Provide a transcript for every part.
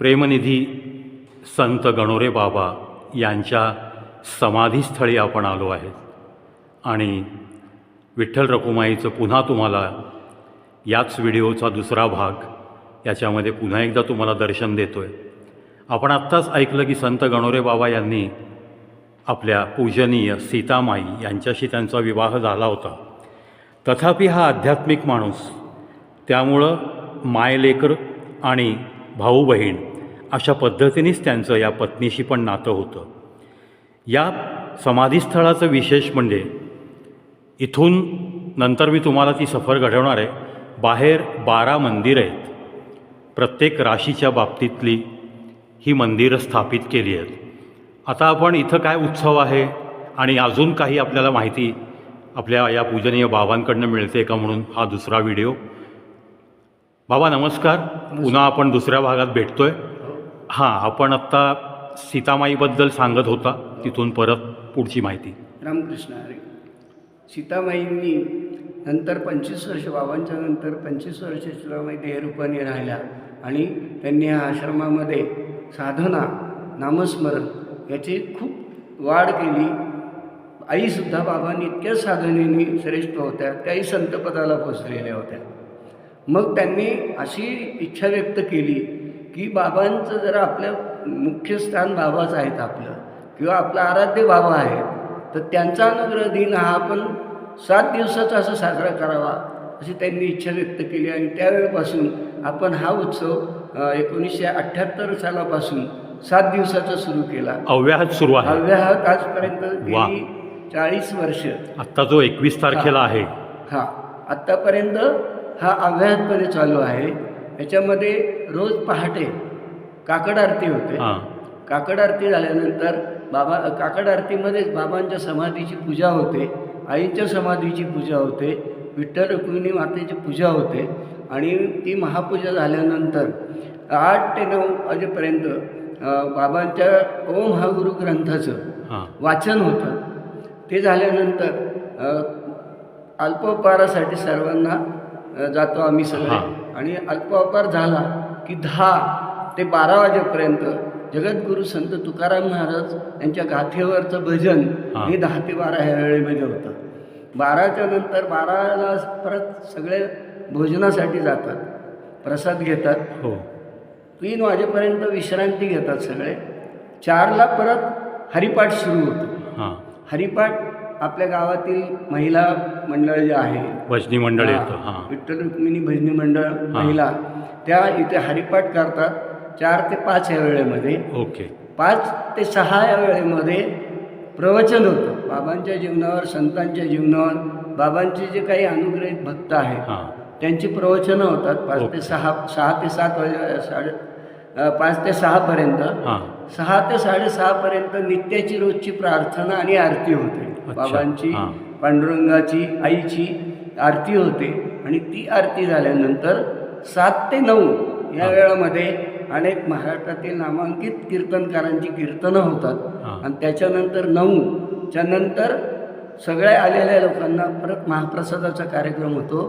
प्रेमनिधी संत गणोरे बाबा यांच्या समाधीस्थळी आपण आलो आहे आणि विठ्ठल रखुमाईचं पुन्हा तुम्हाला याच व्हिडिओचा दुसरा भाग याच्यामध्ये पुन्हा एकदा तुम्हाला दर्शन देतो आहे आपण आत्ताच ऐकलं की संत गणोरे बाबा यांनी आपल्या पूजनीय सीतामाई यांच्याशी त्यांचा विवाह झाला होता. तथापि हा आध्यात्मिक माणूस त्यामुळं मायलेकर आणि भाऊ बहीण अशा पद्धतीनेच त्यांचं या पत्नीशी पण नातं होतं. या समाधीस्थळाचं विशेष म्हणजे इथून नंतर मी तुम्हाला ती सफर घडवणार आहे. बाहेर बारा मंदिरं आहेत. प्रत्येक राशीच्या बाबतीतली ही मंदिरं स्थापित केली आहेत. आता आपण इथं काय उत्सव आहे आणि अजून काही आपल्याला माहिती आपल्या या पूजनीय बाबांकडनं मिळते का म्हणून हा दुसरा व्हिडिओ. बाबा नमस्कार. पुन्हा आपण दुसऱ्या भागात भेटतोय. हां आपण आत्ता सीतामाईबद्दल सांगत होता. तिथून परत पुढची माहिती. रामकृष्ण हरी. सीतामाईंनी नंतर पंचवीस वर्ष बाबांच्या नंतर पंचवीस वर्ष सीतामाई देहरूपाने राहिल्या आणि त्यांनी ह्या आश्रमामध्ये साधना नामस्मरण याची खूप वाढ केली. आईसुद्धा बाबांनी इतक्या साधनेने श्रेष्ठ होत्या त्याही संतपदाला पोचलेल्या होत्या. मग त्यांनी अशी इच्छा व्यक्त केली की बाबांचं जरा आपलं मुख्य स्थान बाबाच आहेत आपलं किंवा आपला आराध्य बाबा आहे तर त्यांचा अनुग्रह दिन हा आपण सात दिवसाचा असं साजरा करावा अशी त्यांनी इच्छा व्यक्त केली. आणि त्यावेळेपासून आपण हा उत्सव एकोणीसशे अठ्ठ्याहत्तर सालापासून सात दिवसाचा सुरू केला. अव्याहत सुरू आहे. अव्याहत आजपर्यंत. गेली चाळीस वर्ष. आत्ता जो एकवीस तारखेला आहे. हा. आत्तापर्यंत हा अव्याहतपणे चालू आहे. याच्यामध्ये रोज पहाटे काकड आरती होते. काकड आरती झाल्यानंतर बाबा काकड आरतीमध्येच बाबांच्या समाधीची पूजा होते आईंच्या समाधीची पूजा होते विठ्ठल रुक्मिणी मातेची पूजा होते आणि ती महापूजा झाल्यानंतर आठ ते नऊ वाजेपर्यंत बाबांच्या ओम हा गुरु ग्रंथाचं वाचन होतं. ते झाल्यानंतर अल्पोपहारासाठी सर्वांना जातो आम्ही सगळे. आणि अल्पोपहार झाला की दहा ते बारा वाजेपर्यंत जगद्गुरू संत तुकाराम महाराज यांच्या गाथेवरचं भजन हां. दहा ते बारा ह्या वेळेमध्ये होतं. बाराच्या नंतर बाराला परत सगळे भोजनासाठी जातात प्रसाद घेतात. हो. तीन वाजेपर्यंत विश्रांती घेतात सगळे. चारला परत हरिपाठ सुरू होतो. हरिपाठ आपल्या गावातील महिला मंडळ जे आहे भजनी मंडळ येतं हां. विठ्ठल रुक्मिणी भजनी मंडळ महिला त्या इथे हरिपाठ करतात चार ते पाच या वेळेमध्ये. ओके. पाच ते सहा या वेळेमध्ये प्रवचन होतं. बाबांच्या जीवनावर संतांच्या जीवनावर बाबांचे जे काही अनुग्रहित भक्त आहेत हां. त्यांची प्रवचनं होतात पाच. ते सहा सहा ते सात वाजे साडे पाच ते सहापर्यंत सहा ते साडेसहापर्यंत नित्याची रोजची प्रार्थना आणि आरती होते. बाबांची. पांडुरंगाची आईची आरती होते आणि ती आरती झाल्यानंतर सात ते नऊ या. वेळामध्ये अनेक महाराष्ट्रातील नामांकित कीर्तनकारांची कीर्तनं होतात. आणि त्याच्यानंतर नऊच्या नंतर सगळ्या आलेल्या लोकांना परत महाप्रसादाचा कार्यक्रम होतो.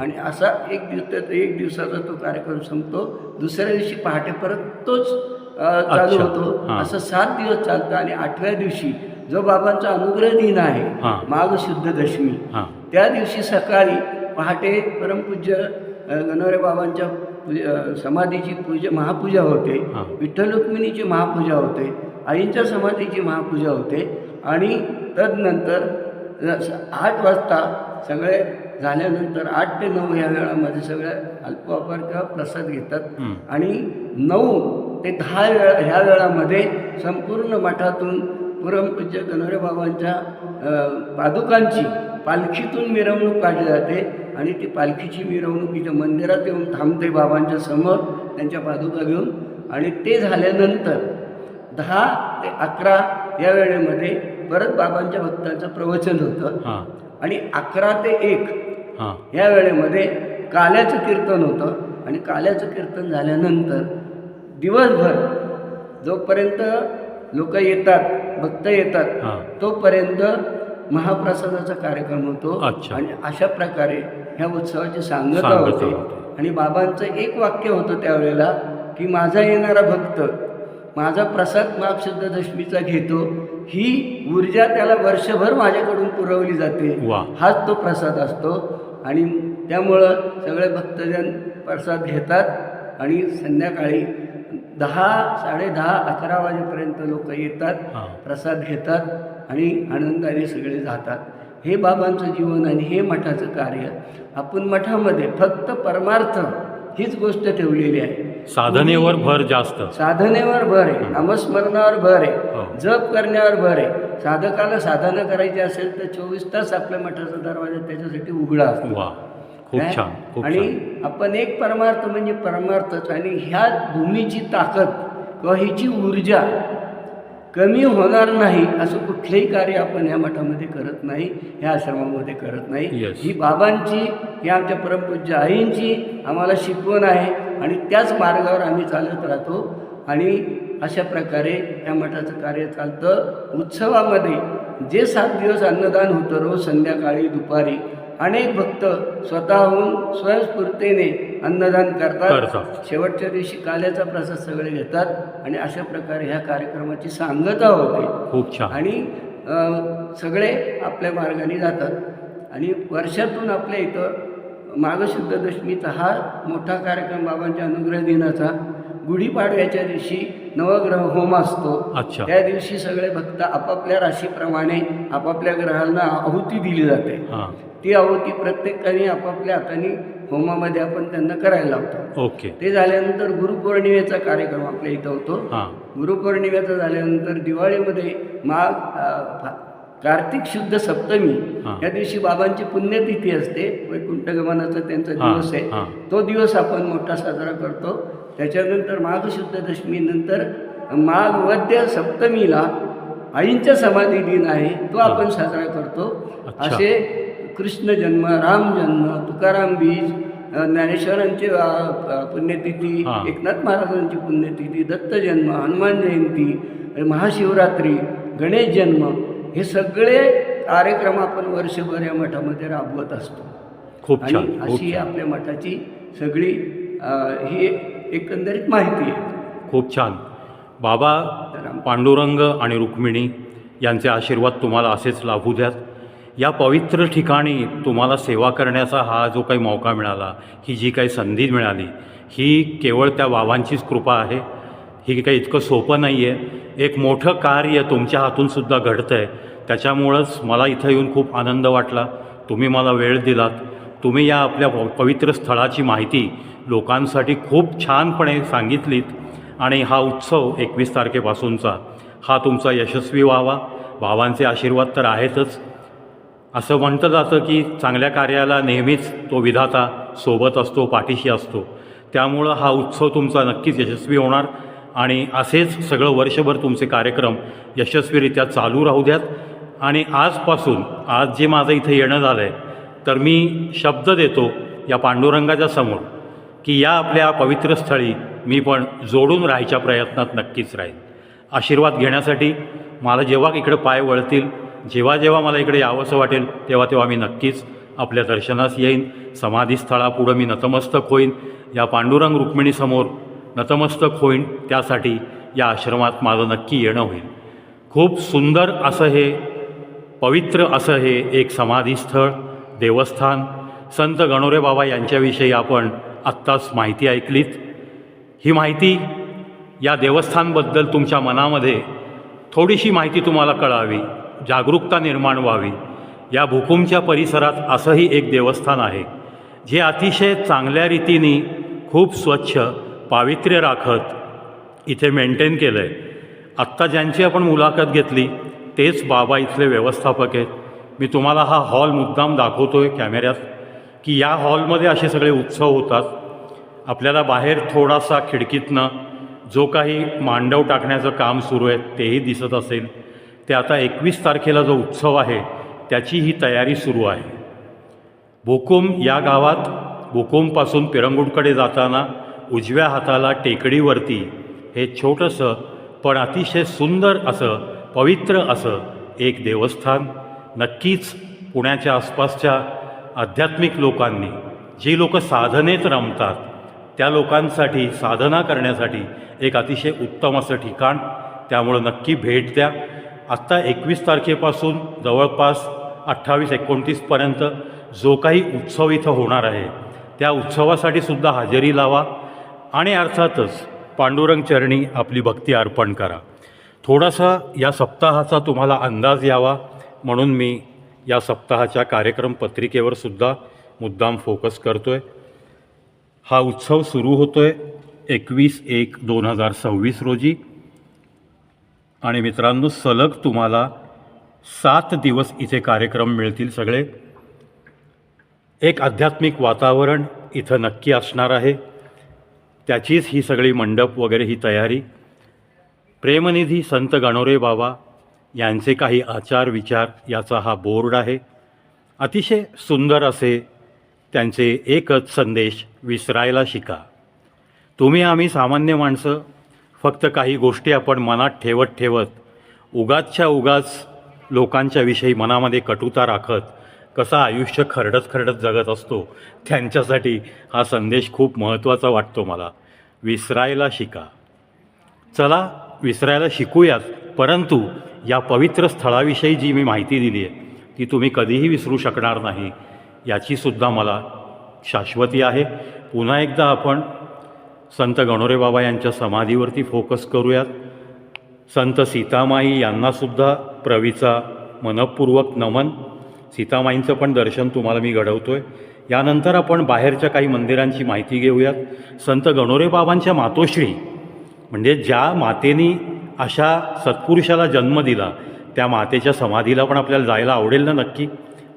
आणि असा एक दिवस एक दिवसाचा तो कार्यक्रम संपतो दुसऱ्या दिवशी पहाटे परत तोच चालू. होतो. असं सात दिवस चालतं आणि आठव्या दिवशी जो बाबांचा अनुग्रह दिन आहे. माघ शुद्ध दशमी त्या दिवशी सकाळी पहाटे परमपूज्य गणोरे बाबांच्या समाधीची पूजा महापूजा होते. विठ्ठल रुक्मिणीची महापूजा होते आईंच्या समाधीची महापूजा होते आणि तदनंतर आठ वाजता सगळे झाल्यानंतर आठ ते नऊ या वेळामध्ये सगळे अल्पवापर किंवा प्रसाद घेतात. आणि नऊ ते दहा वेळा ह्या वेळामध्ये संपूर्ण मठातून पुरमपूज्य गणोरे बाबांच्या पादुकांची पालखीतून मिरवणूक काढली जाते आणि ती पालखीची मिरवणूक इथं मंदिरात येऊन थांबते बाबांच्या समोर त्यांच्या पादुका घेऊन आणि ते झाल्यानंतर दहा ते अकरा या वेळेमध्ये परत बाबांच्या भक्तांचं प्रवचन होतं. हां. आणि अकरा ते एक हां. या वेळेमध्ये काल्याचं कीर्तन होतं आणि काल्याचं कीर्तन झाल्यानंतर दिवसभर जोपर्यंत लोक येतात भक्त येतात. तोपर्यंत महाप्रसादाचा कार्यक्रम होतो. आणि अशा प्रकारे ह्या उत्सवाची सांगता होते. आणि बाबांचं एक वाक्य होतं त्यावेळेला की माझा येणारा भक्त माझा प्रसाद माग शुद्ध दशमीचा घेतो ही ऊर्जा त्याला वर्षभर माझ्याकडून पुरवली जाते. हाच तो प्रसाद असतो आणि त्यामुळं सगळे भक्तजन प्रसाद घेतात आणि संध्याकाळी दहा साडेदहा अकरा वाजेपर्यंत लोक येतात हां. प्रसाद घेतात आणि आनंदाने सगळे जातात. हे बाबांचं जीवन आणि हे मठाचं कार्य आपण मठामध्ये फक्त परमार्थ हीच गोष्ट ठेवलेली आहे. साधनेवर भर जास्त. साधनेवर भर आहे नामस्मरणावर भर हो. आहे जप करण्यावर भर आहे. साधकाला साधना करायची असेल तर चोवीस तास आपल्या मठाचा दरवाजा त्याच्यासाठी उघडा असतो. खूप काय? छान खूप आणि आपण एक परमार्थ म्हणजे परमार्थच. आणि ह्या भूमीची ताकद किंवा हिची ऊर्जा कमी होणार नाही असं कुठलंही कार्य आपण ह्या मठामध्ये करत नाही ह्या आश्रमामध्ये करत नाही. Yes. ही बाबांची ही आमच्या परमपूज्य आईंची आम्हाला शिकवण आहे आणि त्याच मार्गावर आम्ही चालत राहतो. आणि अशा प्रकारे या मठाचं कार्य चालतं. उत्सवामध्ये जे सात दिवस अन्नदान होतं रोज संध्याकाळी दुपारी अनेक भक्त स्वतःहून स्वयंस्फूर्तीने अन्नदान करतात. शेवटच्या दिवशी काल्याचा प्रसाद सगळे घेतात आणि अशा प्रकारे ह्या कार्यक्रमाची सांगता होते. खूप छान. आणि सगळे आपल्या मार्गाने जातात. आणि वर्षातून आपल्या इथं माघशुद्ध दशमीचा हा मोठा कार्यक्रम बाबांच्या अनुग्रह दिनाचा. गुढीपाडव्याच्या दिवशी नवग्रह होम असतो. अच्छा. त्या दिवशी सगळे भक्त आपापल्या राशीप्रमाणे आपापल्या ग्रहांना आहुती दिली जाते. ती आहुती प्रत्येकाने आपापल्या हाताने होमामध्ये आपण त्यांना करायला लावतो. ओके. ते झाल्यानंतर गुरुपौर्णिमेचा कार्यक्रम आपल्या इथं होतो. गुरुपौर्णिमेचं झाल्यानंतर दिवाळीमध्ये माघ फा- कार्तिक शुद्ध सप्तमी. या दिवशी बाबांची पुण्यतिथी असते. वैकुंठ गमनाचा त्यांचा दिवस आहे. तो दिवस आपण मोठा साजरा करतो. त्याच्यानंतर माघ शुद्ध दशमी नंतर माघ वद्य सप्तमीला आईंचा समाधी दिन आहे तो आपण साजरा करतो. असे कृष्ण जन्म राम जन्म तुकाराम बीज ज्ञानेश्वरांची पुण्यतिथी हां. एकनाथ महाराजांची पुण्यतिथी दत्त जन्म हनुमान जयंती महाशिवरात्री गणेश जन्म हे सगळे कार्यक्रम आपण वर्षभर या मठामध्ये राबवत असतो खूप आणि अशी आपल्या मठाची सगळी ही एकंदरीत माहिती आहे. खूप छान. बाबा पांडुरंग आणि रुक्मिणी यांचे आशीर्वाद तुम्हाला असेच लाभू द्यात. या पवित्र ठिकाणी तुम्हाला सेवा करण्याचा हा जो काही मौका मिळाला ही जी काही संधी मिळाली ही केवळ त्या बाबांचीच कृपा आहे. ही काही इतकं सोपं नाही आहे एक मोठं कार्य तुमच्या हातूनसुद्धा घडतं आहे त्याच्यामुळंच मला इथं येऊन खूप आनंद वाटला. तुम्ही मला वेळ दिलात. तुम्ही या आपल्या प- पवित्र स्थळाची माहिती लोकांसाठी खूप छानपणे सांगितलीत. आणि हा उत्सव एकवीस तारखेपासूनचा हा तुमचा यशस्वी व्हावा. बाबांचे आशीर्वाद तर आहेतच. असं म्हणतं जातं की चांगल्या कार्याला नेहमीच तो विधाता सोबत असतो पाठीशी असतो. त्यामुळं हा उत्सव तुमचा नक्कीच यशस्वी होणार. आणि असेच सगळं वर्षभर तुमचे कार्यक्रम यशस्वीरित्या चालू राहू द्यात. आणि आजपासून आज जे माझं इथं येणं झालं आहे तर मी शब्द देतो या पांडुरंगाच्या समोर. की या आपल्या पवित्र स्थळी मी पण जोडून राहायच्या प्रयत्नात नक्कीच राहीन. आशीर्वाद घेण्यासाठी मला जेव्हा इकडे पाय वळतील जेव्हा जेव्हा मला इकडे यावंसं वाटेल तेव्हा तेव्हा मी नक्कीच आपल्या दर्शनास येईन समाधीस्थळापुढं मी नतमस्तक होईन या पांडुरंग रुक्मिणीसमोर नतमस्तक होईन त्यासाठी या आश्रमात माझं नक्की येणं होईल. खूप सुंदर असं हे पवित्र असं हे एक समाधीस्थळ देवस्थान. संत गणोरे बाबा यांच्याविषयी आपण आत्ताच माहिती ऐकलीत. ही माहिती या देवस्थानबद्दल तुमच्या मनामध्ये थोडीशी माहिती तुम्हाला कळावी जागरूकता निर्माण व्हावी. या भूकुमच्या परिसरात असंही एक देवस्थान आहे जे अतिशय चांगल्या रीतीने खूप स्वच्छ पावित्र्य राखत इथे मेंटेन केलं आहे आत्ता ज्यांची आपण मुलाखत घेतली तेच बाबा इथले व्यवस्थापक आहेत. मी तुम्हाला हा हॉल मुद्दाम दाखवतो आहे कॅमेऱ्यात की या हॉलमध्ये असे सगळे उत्सव होतात. आपल्याला बाहेर थोडासा खिडकीतनं जो काही मांडव टाकण्याचं काम सुरू आहे तेही दिसत असेल. ते आता एकवीस तारखेला जो उत्सव आहे त्याची ही तयारी सुरू आहे. भूकुम या गावात भूकुमपासून पिरंगुटकडे जाताना उजव्या हाताला टेकडीवरती हे छोटंसं पण अतिशय सुंदर असं पवित्र असं एक देवस्थान नक्कीच पुण्याच्या आसपासच्या आध्यात्मिक लोकांनी जी लोक साधनेत रमतात त्या लोकांसाठी साधना करण्यासाठी एक अतिशय उत्तम असं ठिकाण. त्यामुळं नक्की भेट द्या. आत्ता एकवीस तारखेपासून जवळपास अठ्ठावीस एकोणतीसपर्यंत जो काही उत्सव इथं होणार आहे त्या उत्सवासाठी सुद्धा हजेरी लावा आणि अर्थातच पांडुरंग चरणी आपली भक्ती अर्पण करा. थोडासा या सप्ताहाचा तुम्हाला अंदाज यावा म्हणून मी या सप्ताहाच्या कार्यक्रम पत्रिकेवर सुद्धा मुद्दाम फोकस करतो आहे हा उत्सव सुरू होतो आहे एकवीस एक दोन हजार सव्वीस रोजी. आणि मित्रांनो सलग तुम्हाला सात दिवस इथे कार्यक्रम मिळतील सगळे. एक आध्यात्मिक वातावरण इथं नक्की असणार आहे. त्याचीच ही सगळी मंडप वगैरे ही तयारी. प्रेमनिधी संत गणोरे बाबा यांचे काही आचार विचार याचा हा बोर्ड आहे. अतिशय सुंदर असे त्यांचे एकच संदेश विसरायला शिका. तुम्ही आम्ही सामान्य माणसं फक्त काही गोष्टी आपण मनात ठेवत ठेवत उगाचच्या उगाच लोकांच्या विषयी मनामध्ये कटुता राखत कसं आयुष्य खरडत खरडत जगत असतो त्यांच्यासाठी हा संदेश खूप महत्त्वाचा वाटतो मला. विसरायला शिका. चला विसरायला शिकूयात परंतु या पवित्र स्थळाविषयी जी मी माहिती दिली आहे ती तुम्ही कधीही विसरू शकणार नाही. याचीसुद्धा मला शाश्वती आहे. पुन्हा एकदा आपण संत गणोरे बाबा यांच्या समाधीवरती फोकस करूयात. संत सीतामाई यांनासुद्धा प्रवीचा मनपूर्वक नमन. सीतामाईंचं पण दर्शन तुम्हाला मी घडवतो आहे यानंतर आपण बाहेरच्या काही मंदिरांची माहिती घेऊयात. संत गणोरे बाबांच्या मातोश्री म्हणजे ज्या मातेनी अशा सत्पुरुषाला जन्म दिला त्या मातेच्या समाधीला पण आपल्याला जायला आवडेल ना नक्की?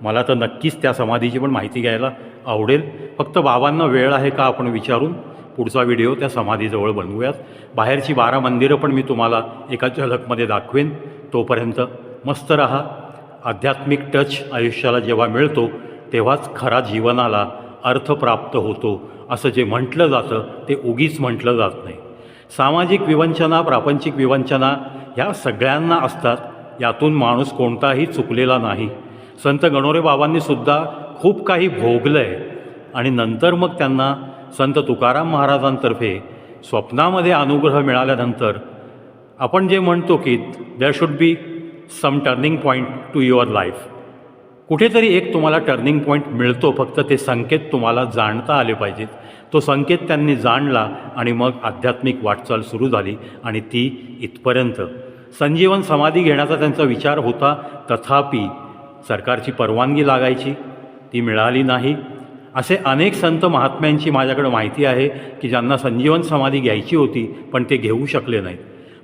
मला तर नक्कीच त्या समाधीची पण माहिती घ्यायला आवडेल. फक्त बाबांना वेळ आहे का आपण विचारून? पुढचा व्हिडिओ त्या समाधीजवळ बनवूयात. बाहेरची बारा मंदिरं पण मी तुम्हाला एका झलकमध्ये दाखवेन. तोपर्यंत मस्त रहा. आध्यात्मिक टच आयुष्याला जेव्हा मिळतो तेव्हाच खरा जीवनाला अर्थ प्राप्त होतो असं जे म्हटलं जातं ते उगीच म्हटलं जात नाही. सामाजिक विवंचना प्रापंचिक विवंचना ह्या सगळ्यांना असतात. यातून माणूस कोणताही चुकलेला नाही. संत गणोरे बाबांनी सुद्धा खूप काही भोगलं आहे आणि नंतर मग त्यांना संत तुकाराम महाराजांतर्फे स्वप्नामध्ये अनुग्रह मिळाल्यानंतर आपण जे म्हणतो की there should be some turning point to your life कुठेतरी एक तुम्हाला टर्निंग पॉईंट मिळतो फक्त ते संकेत तुम्हाला जाणता आले पाहिजेत. तो संकेत त्यांनी जाणला आणि मग आध्यात्मिक वाटचाल सुरू झाली आणि ती इथपर्यंत. संजीवन समाधी घेण्याचा त्यांचा विचार होता तथापि सरकारची परवानगी लागायची ती मिळाली नाही. असे अनेक संत महात्म्यांची माझ्याकडे माहिती आहे की ज्यांना संजीवन समाधी घ्यायची होती पण ते घेऊ शकले नाहीत.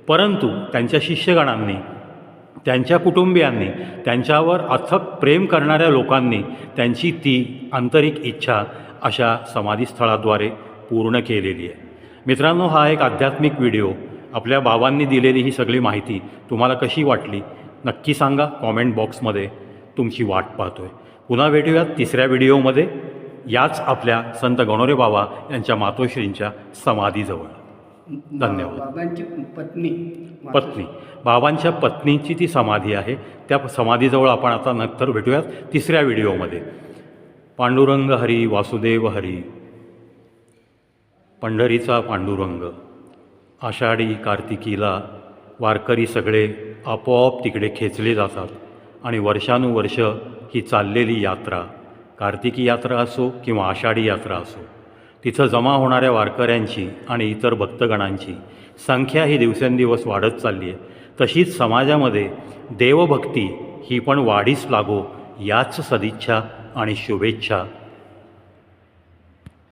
परंतु त्यांच्या शिष्यगणांनी त्यांच्या कुटुंबियांनी त्यांच्यावर अथक प्रेम करणाऱ्या लोकांनी त्यांची ती आंतरिक इच्छा अशा समाधीस्थळाद्वारे पूर्ण केलेली आहे. मित्रांनो हा एक आध्यात्मिक व्हिडिओ. आपल्या बाबांनी दिलेली ही सगळी माहिती तुम्हाला कशी वाटली नक्की सांगा कॉमेंट बॉक्समध्ये. तुमची वाट पाहतो आहे पुन्हा भेटूयात तिसऱ्या व्हिडिओमध्ये. याच आपल्या संत गणोरे बाबा यांच्या मातोश्रींच्या समाधीजवळ. धन्यवाद. बाबांची पत्नी. पत्नी. बाबांच्या पत्नीची ती समाधी आहे. त्या समाधीजवळ आपण आता नंतर भेटूयात तिसऱ्या व्हिडिओमध्ये. पांडुरंग हरी वासुदेव हरी. पंढरीचा पांडुरंग. आषाढी कार्तिकीला वारकरी सगळे आपोआप तिकडे खेचले जातात. आणि वर्षानुवर्ष ही चाललेली यात्रा कार्तिकी यात्रा असो किंवा आषाढी यात्रा असो तिथं जमा होणाऱ्या वारकऱ्यांची आणि इतर भक्तगणांची संख्या ही दिवसेंदिवस वाढत चालली आहे तशीच समाजामध्ये देवभक्ती ही पण वाढीस लागो याच सदिच्छा आणि शुभेच्छा